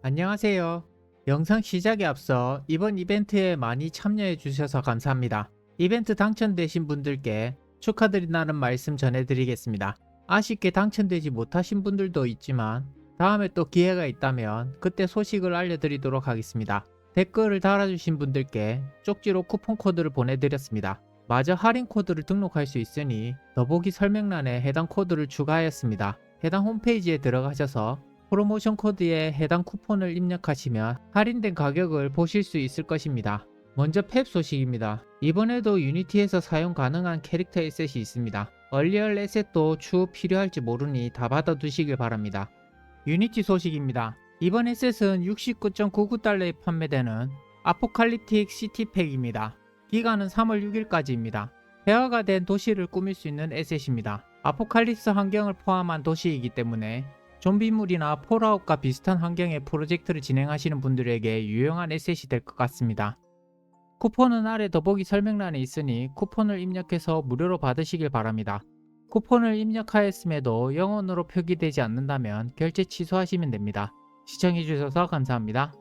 안녕하세요. 영상 시작에 앞서 이번 이벤트에 많이 참여해 주셔서 감사합니다. 이벤트 당첨되신 분들께 축하드린다는 말씀 전해드리겠습니다. 아쉽게 당첨되지 못하신 분들도 있지만 다음에 또 기회가 있다면 그때 소식을 알려드리도록 하겠습니다. 댓글을 달아주신 분들께 쪽지로 쿠폰 코드를 보내드렸습니다. 마저 할인 코드를 등록할 수 있으니 더보기 설명란에 해당 코드를 추가하였습니다. 해당 홈페이지에 들어가셔서 프로모션 코드에 해당 쿠폰을 입력하시면 할인된 가격을 보실 수 있을 것입니다. 먼저 펩 소식입니다. 이번에도 유니티에서 사용 가능한 캐릭터 에셋이 있습니다. 얼리얼 에셋도 추후 필요할지 모르니 다 받아두시길 바랍니다. 유니티 소식입니다. 이번 에셋은 69.99달러에 판매되는 아포칼립틱 시티팩입니다. 기간은 3월 6일까지입니다. 배화가 된 도시를 꾸밀 수 있는 에셋입니다. 아포칼립스 환경을 포함한 도시이기 때문에 좀비물이나 폴아웃과 비슷한 환경의 프로젝트를 진행하시는 분들에게 유용한 에셋이 될 것 같습니다. 쿠폰은 아래 더보기 설명란에 있으니 쿠폰을 입력해서 무료로 받으시길 바랍니다. 쿠폰을 입력하였음에도 영원으로 표기되지 않는다면 결제 취소하시면 됩니다. 시청해주셔서 감사합니다.